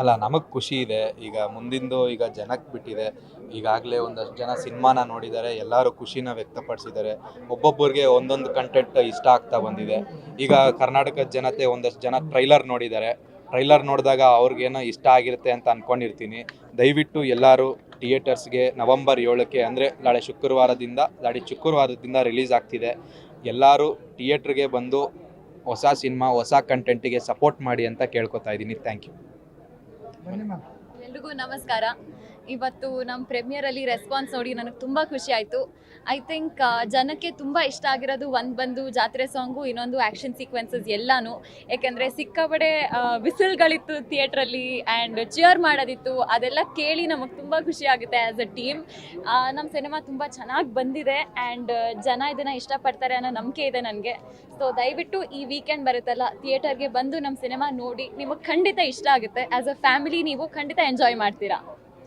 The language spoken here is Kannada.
ಅಲ್ಲ, ನಮಗೆ ಖುಷಿ ಇದೆ. ಈಗ ಮುಂದಿಂದು ಈಗ ಜನಕ್ಕೆ ಬಿಟ್ಟಿದೆ. ಈಗಾಗಲೇ ಒಂದಷ್ಟು ಜನ ಸಿನಿಮಾನ ನೋಡಿದ್ದಾರೆ. ಎಲ್ಲರೂ ಖುಷಿನ ವ್ಯಕ್ತಪಡಿಸಿದ್ದಾರೆ. ಒಬ್ಬೊಬ್ಬರಿಗೆ ಒಂದೊಂದು ಕಂಟೆಂಟ್ ಇಷ್ಟ ಆಗ್ತಾ ಬಂದಿದೆ. ಈಗ ಕರ್ನಾಟಕದ ಜನತೆ ಒಂದಷ್ಟು ಜನ ಟ್ರೈಲರ್ ನೋಡಿದ್ದಾರೆ. ಟ್ರೈಲರ್ ನೋಡಿದಾಗ ಅವ್ರಿಗೇನೋ ಇಷ್ಟ ಆಗಿರುತ್ತೆ ಅಂತ ಅಂದ್ಕೊಂಡಿರ್ತೀನಿ ದಯವಿಟ್ಟು ಎಲ್ಲರೂ ಥಿಯೇಟರ್ಸ್ಗೆ ನವಂಬರ್ ಏಳಕ್ಕೆ ಅಂದರೆ ನಾಳೆ ಶುಕ್ರವಾರದಿಂದ ನಾಳೆ ಶುಕ್ರವಾರದಿಂದ ರಿಲೀಸ್ ಆಗ್ತಿದೆ. ಎಲ್ಲರೂ ಥಿಯೇಟ್ರಿಗೆ ಬಂದು ಹೊಸ ಸಿನಿಮಾ, ಹೊಸ ಕಂಟೆಂಟಿಗೆ ಸಪೋರ್ಟ್ ಮಾಡಿ ಅಂತ ಕೇಳ್ಕೊತಾ ಇದ್ದೀನಿ ಥ್ಯಾಂಕ್ ಯು ಎಲ್ರಿಗೂ ನಮಸ್ಕಾರ ಇವತ್ತು ನಮ್ಮ ಪ್ರೆಮಿಯರಲ್ಲಿ ರೆಸ್ಪಾನ್ಸ್ ನೋಡಿ ನನಗೆ ತುಂಬ ಖುಷಿ ಆಯಿತು. ಐ ಥಿಂಕ್ ಜನಕ್ಕೆ ತುಂಬ ಇಷ್ಟ ಆಗಿರೋದು ಒಂದು ಬಂದು ಜಾತ್ರೆ ಸಾಂಗು, ಇನ್ನೊಂದು ಆ್ಯಕ್ಷನ್ ಸೀಕ್ವೆನ್ಸಸ್ ಎಲ್ಲನೂ. ಯಾಕೆಂದರೆ ಸಿಕ್ಕಾಪಡೆ ವಿಸಿಲ್ಗಳಿತ್ತು ಥಿಯೇಟ್ರಲ್ಲಿ ಆ್ಯಂಡ್ ಚಿಯರ್ ಮಾಡೋದಿತ್ತು. ಅದೆಲ್ಲ ಕೇಳಿ ನಮಗೆ ತುಂಬ ಖುಷಿ ಆಗುತ್ತೆ ಆ್ಯಸ್ ಅ ಟೀಮ್ ನಮ್ಮ ಸಿನಿಮಾ ತುಂಬ ಚೆನ್ನಾಗಿ ಬಂದಿದೆ ಆ್ಯಂಡ್ ಜನ ಇದನ್ನು ಇಷ್ಟಪಡ್ತಾರೆ ಅನ್ನೋ ನಂಬಿಕೆ ಇದೆ ನನಗೆ. ಸೊ ದಯವಿಟ್ಟು ಈ ವೀಕೆಂಡ್ ಬರುತ್ತಲ್ಲ ಥಿಯೇಟರ್ಗೆ ಬಂದು ನಮ್ಮ ಸಿನಿಮಾ ನೋಡಿ ನಿಮಗೆ ಖಂಡಿತ ಇಷ್ಟ ಆಗುತ್ತೆ. ಆ್ಯಸ್ ಅ ಫ್ಯಾಮಿಲಿ ನೀವು ಖಂಡಿತ ಎಂಜಾಯ್ ಮಾಡ್ತೀರಾ.